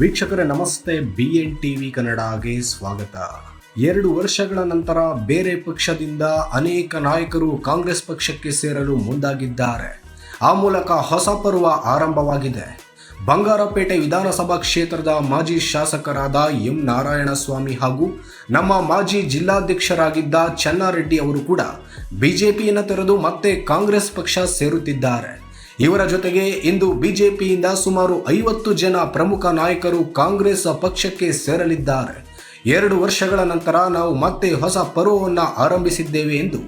ವೀಕ್ಷಕರೇ, ನಮಸ್ತೆ. B N TV ಕನ್ನಡಗೆ ಸ್ವಾಗತ. ಎರಡು ವರ್ಷಗಳ ನಂತರ ಬೇರೆ ಪಕ್ಷದಿಂದ ಅನೇಕ ನಾಯಕರು ಕಾಂಗ್ರೆಸ್ ಪಕ್ಷಕ್ಕೆ ಸೇರಲು ಮುಂದಾಗಿದ್ದಾರೆ. ಆ ಮೂಲಕ ಹೊಸ ಪರ್ವ ಆರಂಭವಾಗಿದೆ. ಬಂಗಾರಪೇಟೆ ವಿಧಾನಸಭಾ ಕ್ಷೇತ್ರದ ಮಾಜಿ ಶಾಸಕರಾದ ಎಂ ನಾರಾಯಣಸ್ವಾಮಿ ಹಾಗೂ ನಮ್ಮ ಮಾಜಿ ಜಿಲ್ಲಾಧ್ಯಕ್ಷರಾಗಿದ್ದ ಚನ್ನಾರೆಡ್ಡಿ ಅವರು ಕೂಡ ಬಿಜೆಪಿಯನ್ನು ತೆರೆದು ಮತ್ತೆ ಕಾಂಗ್ರೆಸ್ ಪಕ್ಷ ಸೇರುತ್ತಿದ್ದಾರೆ. ಇವರ ಜೊತೆಗೆ ಇಂದು ಬಿಜೆಪಿಯಿಂದ ಸುಮಾರು ಐವತ್ತು ಜನ ಪ್ರಮುಖ ನಾಯಕರು ಕಾಂಗ್ರೆಸ್ ಪಕ್ಷಕ್ಕೆ ಸೇರಲಿದ್ದಾರೆ. ಎರಡು ವರ್ಷಗಳ ನಂತರ ನಾವು ಮತ್ತೆ ಹೊಸ ಪರ್ವವನ್ನು ಆರಂಭಿಸಿದ್ದೇವೆ ಎಂದು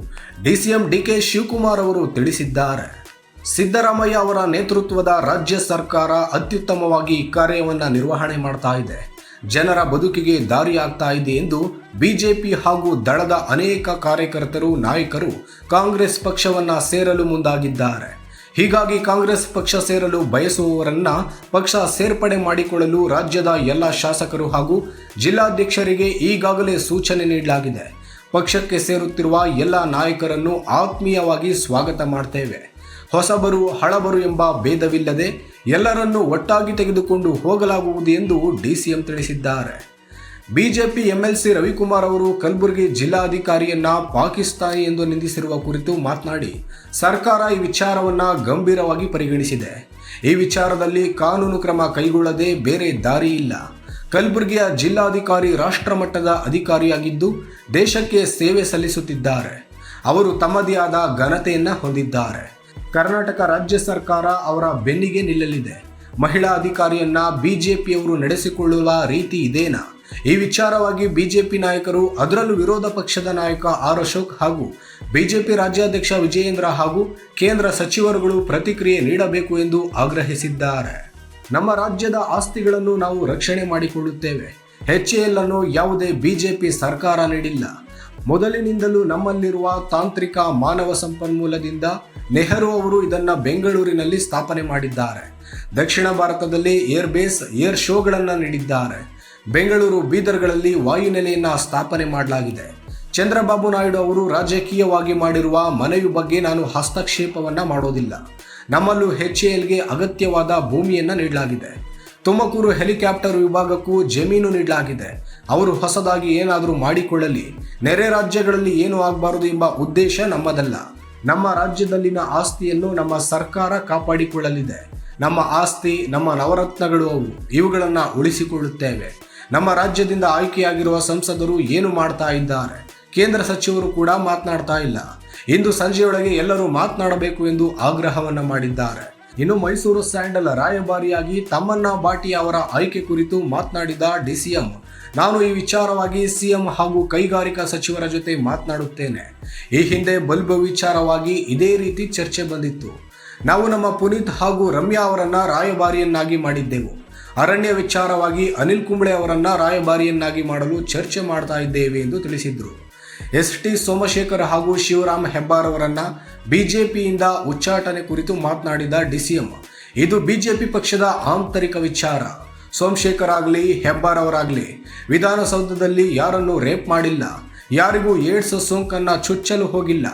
ಡಿಸಿಎಂ ಡಿಕೆ ಶಿವಕುಮಾರ್ ಅವರು ತಿಳಿಸಿದ್ದಾರೆ. ಸಿದ್ದರಾಮಯ್ಯ ಅವರ ನೇತೃತ್ವದ ರಾಜ್ಯ ಸರ್ಕಾರ ಅತ್ಯುತ್ತಮವಾಗಿ ಕಾರ್ಯವನ್ನು ನಿರ್ವಹಣೆ ಮಾಡ್ತಾ ಇದೆ. ಜನರ ಬದುಕಿಗೆ ದಾರಿಯಾಗ್ತಾ ಇದೆ ಎಂದು ಬಿಜೆಪಿ ಹಾಗೂ ದಳದ ಅನೇಕ ಕಾರ್ಯಕರ್ತರು, ನಾಯಕರು ಕಾಂಗ್ರೆಸ್ ಪಕ್ಷವನ್ನು ಸೇರಲು ಮುಂದಾಗಿದ್ದಾರೆ. ಹೀಗಾಗಿ ಕಾಂಗ್ರೆಸ್ ಪಕ್ಷ ಸೇರಲು ಬಯಸುವವರನ್ನ ಪಕ್ಷ ಸೇರ್ಪಡೆ ಮಾಡಿಕೊಳ್ಳಲು ರಾಜ್ಯದ ಎಲ್ಲ ಶಾಸಕರು ಹಾಗೂ ಜಿಲ್ಲಾಧ್ಯಕ್ಷರಿಗೆ ಈಗಾಗಲೇ ಸೂಚನೆ ನೀಡಲಾಗಿದೆ. ಪಕ್ಷಕ್ಕೆ ಸೇರುತ್ತಿರುವ ಎಲ್ಲ ನಾಯಕರನ್ನು ಆತ್ಮೀಯವಾಗಿ ಸ್ವಾಗತ ಮಾಡ್ತೇವೆ. ಹೊಸಬರು, ಹಳಬರು ಎಂಬ ಭೇದವಿಲ್ಲದೆ ಎಲ್ಲರನ್ನೂ ಒಟ್ಟಾಗಿ ತೆಗೆದುಕೊಂಡು ಹೋಗಲಾಗುವುದು ಎಂದು ಡಿಸಿಎಂ ತಿಳಿಸಿದ್ದಾರೆ. ಬಿಜೆಪಿ ಎಂಎಲ್ಸಿ ರವಿಕುಮಾರ್ ಅವರು ಕಲಬುರಗಿ ಜಿಲ್ಲಾಧಿಕಾರಿಯನ್ನ ಪಾಕಿಸ್ತಾನಿ ಎಂದು ನಿಂದಿಸಿರುವ ಕುರಿತು ಮಾತನಾಡಿ, ಸರ್ಕಾರ ಈ ವಿಚಾರವನ್ನ ಗಂಭೀರವಾಗಿ ಪರಿಗಣಿಸಿದೆ. ಈ ವಿಚಾರದಲ್ಲಿ ಕಾನೂನು ಕ್ರಮ ಕೈಗೊಳ್ಳದೆ ಬೇರೆ ದಾರಿ ಇಲ್ಲ. ಕಲಬುರಗಿಯ ಜಿಲ್ಲಾಧಿಕಾರಿ ರಾಷ್ಟ್ರಮಟ್ಟದ ಅಧಿಕಾರಿಯಾಗಿದ್ದು, ದೇಶಕ್ಕೆ ಸೇವೆ ಸಲ್ಲಿಸುತ್ತಿದ್ದಾರೆ. ಅವರು ತಮ್ಮದೇ ಆದ ಘನತೆಯನ್ನು ಹೊಂದಿದ್ದಾರೆ. ಕರ್ನಾಟಕ ರಾಜ್ಯ ಸರ್ಕಾರ ಅವರ ಬೆನ್ನಿಗೆ ನಿಲ್ಲಲಿದೆ. ಮಹಿಳಾ ಅಧಿಕಾರಿಯನ್ನ ಬಿಜೆಪಿಯವರು ನಡೆಸಿಕೊಳ್ಳುವ ರೀತಿ ಇದೇನಾ? ಈ ವಿಚಾರವಾಗಿ ಬಿಜೆಪಿ ನಾಯಕರು ಅದರಲ್ಲೂ ವಿರೋಧ ಪಕ್ಷದ ನಾಯಕ ಆರ್ ಅಶೋಕ್ ಹಾಗೂ ಬಿಜೆಪಿ ರಾಜ್ಯಾಧ್ಯಕ್ಷ ವಿಜಯೇಂದ್ರ ಹಾಗೂ ಕೇಂದ್ರ ಸಚಿವರುಗಳು ಪ್ರತಿಕ್ರಿಯೆ ನೀಡಬೇಕು ಎಂದು ಆಗ್ರಹಿಸಿದ್ದಾರೆ. ನಮ್ಮ ರಾಜ್ಯದ ಆಸ್ತಿಗಳನ್ನು ನಾವು ರಕ್ಷಣೆ ಮಾಡಿಕೊಳ್ಳುತ್ತೇವೆ. ಎಲ್ ಅನ್ನು ಯಾವುದೇ ಬಿಜೆಪಿ ಸರ್ಕಾರ ನೀಡಿಲ್ಲ. ಮೊದಲಿನಿಂದಲೂ ನಮ್ಮಲ್ಲಿರುವ ತಾಂತ್ರಿಕ ಮಾನವ ಸಂಪನ್ಮೂಲದಿಂದ ನೆಹರು ಅವರು ಇದನ್ನ ಬೆಂಗಳೂರಿನಲ್ಲಿ ಸ್ಥಾಪನೆ ಮಾಡಿದ್ದಾರೆ. ದಕ್ಷಿಣ ಭಾರತದಲ್ಲಿ ಏರ್ ಬೇಸ್, ಏರ್ ಶೋಗಳನ್ನು ನೀಡಿದ್ದಾರೆ. ಬೆಂಗಳೂರು ಬೀದರ್ಗಳಲ್ಲಿ ವಾಯುನೆಲೆಯನ್ನ ಸ್ಥಾಪನೆ ಮಾಡಲಾಗಿದೆ. ಚಂದ್ರಬಾಬು ನಾಯ್ಡು ಅವರು ರಾಜಕೀಯವಾಗಿ ಮಾಡಿರುವ ಮನವಿ ಬಗ್ಗೆ ನಾನು ಹಸ್ತಕ್ಷೇಪವನ್ನ ಮಾಡೋದಿಲ್ಲ. ನಮ್ಮಲ್ಲೂ ಎಲ್ಗೆ ಅಗತ್ಯವಾದ ಭೂಮಿಯನ್ನ ನೀಡಲಾಗಿದೆ. ತುಮಕೂರು ಹೆಲಿಕಾಪ್ಟರ್ ವಿಭಾಗಕ್ಕೂ ಜಮೀನು ನೀಡಲಾಗಿದೆ. ಅವರು ಹೊಸದಾಗಿ ಏನಾದರೂ ಮಾಡಿಕೊಳ್ಳಲಿ. ನೆರೆ ರಾಜ್ಯಗಳಲ್ಲಿ ಏನು ಆಗಬಾರದು ಎಂಬ ಉದ್ದೇಶ ನಮ್ಮದಲ್ಲ. ನಮ್ಮ ರಾಜ್ಯದಲ್ಲಿನ ಆಸ್ತಿಯನ್ನು ನಮ್ಮ ಸರ್ಕಾರ ಕಾಪಾಡಿಕೊಳ್ಳಲಿದೆ. ನಮ್ಮ ಆಸ್ತಿ, ನಮ್ಮ ನವರತ್ನಗಳು ಅವು. ಇವುಗಳನ್ನು ಉಳಿಸಿಕೊಳ್ಳುತ್ತೇವೆ. ನಮ್ಮ ರಾಜ್ಯದಿಂದ ಆಯ್ಕೆಯಾಗಿರುವ ಸಂಸದರು ಏನು ಮಾಡ್ತಾ ಇದ್ದಾರೆ? ಕೇಂದ್ರ ಸಚಿವರು ಕೂಡ ಮಾತನಾಡ್ತಾ ಇಲ್ಲ. ಇಂದು ಸಂಜೆಯೊಳಗೆ ಎಲ್ಲರೂ ಮಾತನಾಡಬೇಕು ಎಂದು ಆಗ್ರಹವನ್ನ ಮಾಡಿದ್ದಾರೆ. ಇನ್ನು ಮೈಸೂರು ಸ್ಯಾಂಡಲ್ ರಾಯಭಾರಿಯಾಗಿ ತಮ್ಮಣ್ಣ ಬಾಟಿ ಅವರ ಆಯ್ಕೆ ಕುರಿತು ಮಾತನಾಡಿದ ಡಿಸಿಎಂ, ನಾನು ಈ ವಿಚಾರವಾಗಿ ಸಿಎಂ ಹಾಗೂ ಕೈಗಾರಿಕಾ ಸಚಿವರ ಜೊತೆ ಮಾತನಾಡುತ್ತೇನೆ. ಈ ಹಿಂದೆ ಬಲ್ಬ ವಿಚಾರವಾಗಿ ಇದೇ ರೀತಿ ಚರ್ಚೆ ಬಂದಿತ್ತು. ನಾವು ನಮ್ಮ ಪುನೀತ್ ಹಾಗೂ ರಮ್ಯಾ ಅವರನ್ನ ರಾಯಭಾರಿಯನ್ನಾಗಿ ಮಾಡಿದ್ದೆವು. ಅರಣ್ಯ ವಿಚಾರವಾಗಿ ಅನಿಲ್ ಕುಂಬ್ಳೆ ಅವರನ್ನ ರಾಯಭಾರಿಯನ್ನಾಗಿ ಮಾಡಲು ಚರ್ಚೆ ಮಾಡ್ತಾ ಇದ್ದೇವೆ ಎಂದು ತಿಳಿಸಿದರು. ಎಸ್ ಟಿ ಸೋಮಶೇಖರ್ ಹಾಗೂ ಶಿವರಾಮ್ ಹೆಬ್ಬಾರ್ ಅವರನ್ನ ಬಿಜೆಪಿಯಿಂದ ಉಚ್ಚಾಟನೆ ಕುರಿತು ಮಾತನಾಡಿದ ಡಿಸಿಎಂ, ಇದು ಬಿಜೆಪಿ ಪಕ್ಷದ ಆಂತರಿಕ ವಿಚಾರ. ಸೋಮಶೇಖರ್ ಆಗಲಿ, ಹೆಬ್ಬಾರ್ ಅವರಾಗಲಿ, ವಿಧಾನಸೌಧದಲ್ಲಿ ಯಾರನ್ನು ರೇಪ್ ಮಾಡಿಲ್ಲ, ಯಾರಿಗೂ ಏಡ್ಸ್ ಸೋಂಕನ್ನು ಚುಚ್ಚಲು ಹೋಗಿಲ್ಲ,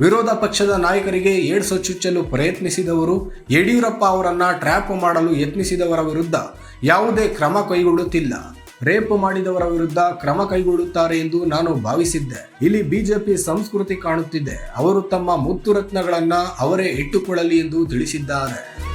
ವಿರೋಧ ಪಕ್ಷದ ನಾಯಕರಿಗೆ ಏಡ್ಸ್ ಚುಚ್ಚಲು ಪ್ರಯತ್ನಿಸಿದವರು ಯಡಿಯೂರಪ್ಪ ಅವರನ್ನು ಟ್ರ್ಯಾಪ್ ಮಾಡಲು ಯತ್ನಿಸಿದವರ ವಿರುದ್ಧ ಯಾವುದೇ ಕ್ರಮ ಕೈಗೊಳ್ಳುತ್ತಿಲ್ಲ. ರೇಪ್ ಮಾಡಿದವರ ವಿರುದ್ಧ ಕ್ರಮ ಕೈಗೊಳ್ಳುತ್ತಾರೆ ಎಂದು ನಾನು ಭಾವಿಸಿದ್ದೆ. ಇಲ್ಲಿ ಬಿಜೆಪಿ ಸಂಸ್ಕೃತಿ ಕಾಣುತ್ತಿದೆ. ಅವರು ತಮ್ಮ ಮುತ್ತು ರತ್ನಗಳನ್ನ ಅವರೇ ಇಟ್ಟುಕೊಳ್ಳಲಿ ಎಂದು ತಿಳಿಸಿದ್ದಾರೆ.